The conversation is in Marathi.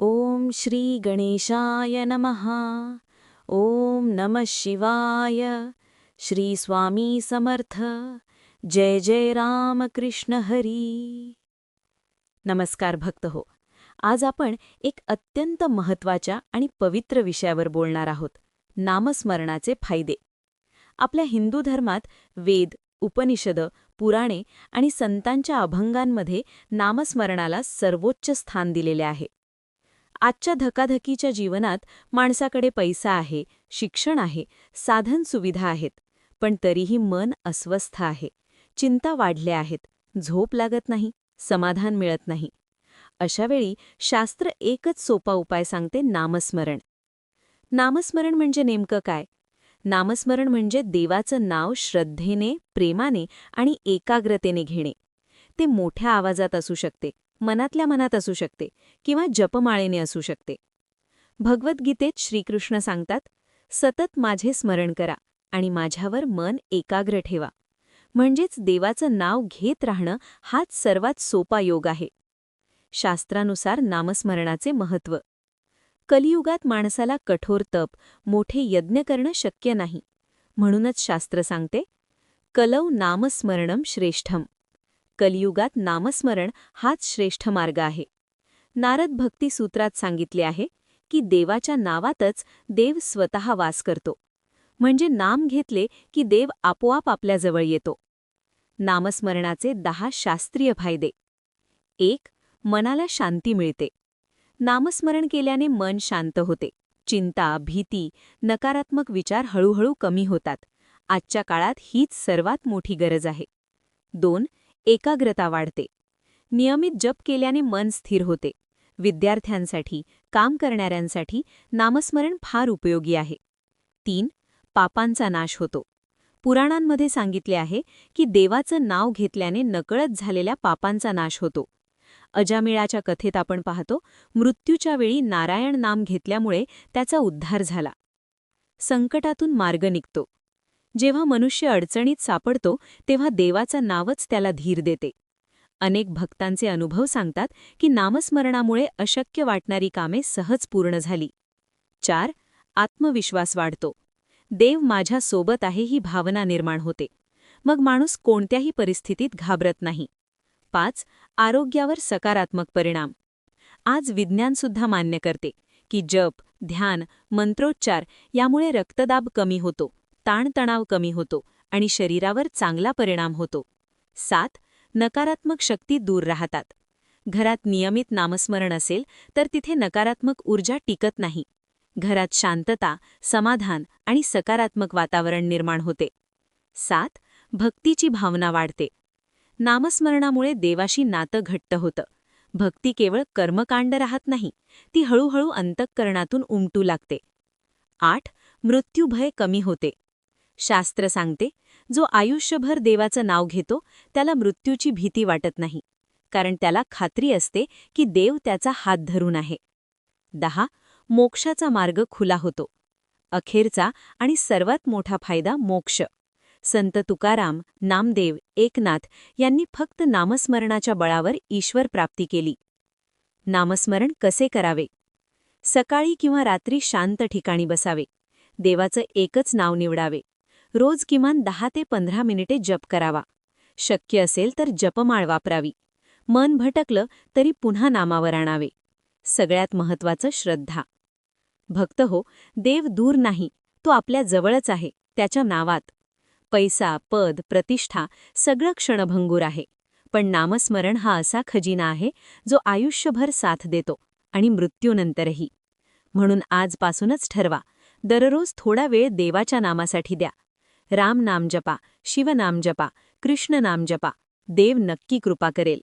ओम श्री गणेशाय नमः। ओम नमः शिवाय। श्री स्वामी समर्थ। जय जय राम कृष्ण हरी। नमस्कार भक्त हो आज आपण एक अत्यंत महत्त्वाच्या आणि पवित्र विषयावर बोलणार आहोत नामस्मरणाचे फायदे. आपल्या हिंदू धर्मात वेद उपनिषद पुराणे आणि संतांच्या अभंगांमध्ये नामस्मरणाला सर्वोच्च स्थान दिलेले आहे. आजच्या धकाधकीच्या जीवनात माणसाकडे पैसा आहे शिक्षण आहे साधन सुविधा आहेत पण तरीही मन अस्वस्थ आहे. चिंता वाढल्या आहेत झोप लागत नाही समाधान मिळत नाही. अशावेळी शास्त्र एकच सोपा उपाय सांगते नामस्मरण. नामस्मरण म्हणजे नेमकं काय? नामस्मरण म्हणजे देवाचं नाव श्रद्धेने प्रेमाने आणि एकाग्रतेने घेणे. ते मोठ्या आवाजात असू शकते. मनातल्या मनात असू शकते किंवा जपमाळेने असू शकते. भगवद्गीतेत श्रीकृष्ण सांगतात सतत माझे स्मरण करा आणि माझ्यावर मन एकाग्र ठेवा. म्हणजेच देवाचं नाव घेत राहणं हाच सर्वात सोपा योग आहे. शास्त्रानुसार नामस्मरणाचे महत्त्व. कलियुगात माणसाला कठोर तप मोठे यज्ञ करणं शक्य नाही. म्हणूनच शास्त्र सांगते कलौ नामस्मरणम श्रेष्ठम. कलियुगात नामस्मरण हाच श्रेष्ठ मार्ग आहे. नारद भक्ती सूत्रात सांगितले आहे की देवाच्या नावातच देव स्वतः वास करतो. म्हणजे नाम घेतले की देव आपोआप आपल्याजवळ येतो. नामस्मरणाचे दहा शास्त्रीय फायदे. एक मनाला शांती मिळते. नामस्मरण केल्याने मन शांत होते. चिंता भीती नकारात्मक विचार हळूहळू कमी होतात. आजच्या काळात हीच सर्वात मोठी गरज आहे. दोन एकाग्रता वाढते. नियमित जप केल्याने मन स्थिर होते. विद्यार्थ्यांसाठी काम करणाऱ्यांसाठी नामस्मरण फार उपयोगी आहे. तीन पापांचा नाश होतो. पुराणांमध्ये सांगितले आहे की देवाचं नाव घेतल्याने नकळत झालेल्या पापांचा नाश होतो. अजामिळाच्या कथेत आपण पाहतो मृत्यूच्या वेळी नारायण नाम घेतल्यामुळे त्याचा उद्धार झाला. संकटातून मार्ग निघतो. जेव्हा मनुष्य अडचणीत सापडतो तेव्हा देवाचं नावच त्याला धीर देते. अनेक भक्तांचे अनुभव सांगतात की नामस्मरणामुळे अशक्य वाटणारी कामे सहज पूर्ण झाली. चार आत्मविश्वास वाढतो. देव माझ्या सोबत आहे ही भावना निर्माण होते. मग माणूस कोणत्याही परिस्थितीत घाबरत नाही. पाच आरोग्यावर सकारात्मक परिणाम. आज विज्ञानसुद्धा मान्य करते की जप ध्यान मंत्रोच्चार यामुळे रक्तदाब कमी होतो. ताणतणाव कमी होतो आणि शरीरावर चांगला परिणाम होतो. सात नकारात्मक शक्ती दूर राहतात. घरात नियमित नामस्मरण असेल तर तिथे नकारात्मक ऊर्जा टिकत नाही. घरात शांतता समाधान आणि सकारात्मक वातावरण निर्माण होते. सात भक्तीची भावना वाढते. नामस्मरणामुळे देवाशी नातं घट्ट होतं. भक्ती केवळ कर्मकांड राहत नाही ती हळूहळू अंतःकरणातून उमटू लागते. आठ मृत्यूभय कमी होते. शास्त्र सांगते जो आयुष्यभर देवाचं नाव घेतो त्याला मृत्यूची भीती वाटत नाही. कारण त्याला खात्री असते की देव त्याचा हात धरून आहे. दहा मोक्षाचा मार्ग खुला होतो. अखेरचा आणि सर्वात मोठा फायदा मोक्ष. संत तुकाराम नामदेव एकनाथ यांनी फक्त नामस्मरणाच्या बळावर ईश्वर प्राप्ती केली. नामस्मरण कसे करावे? सकाळी किंवा रात्री शांत ठिकाणी बसावे. देवाचं एकच नाव निवडावे. रोज किमान दहा ते पंधरा मिनिटे जप करावा. शक्य असेल तर जपमाळ वापरावी. मन भटकलं तरी पुन्हा नामावर आणावे. सगळ्यात महत्वाचं श्रद्धा. भक्त हो देव दूर नाही तो आपल्या जवळच आहे त्याच्या नावात. पैसा पद प्रतिष्ठा सगळं क्षणभंगूर आहे. पण नामस्मरण हा असा खजिना आहे जो आयुष्यभर साथ देतो आणि मृत्यूनंतरही. म्हणून आजपासूनच ठरवा. दररोज थोडा वेळ देवाच्या नामासाठी द्या. राम नाम जपा शिवनाम जपा कृष्ण नाम जपा देव नक्की कृपा करेल.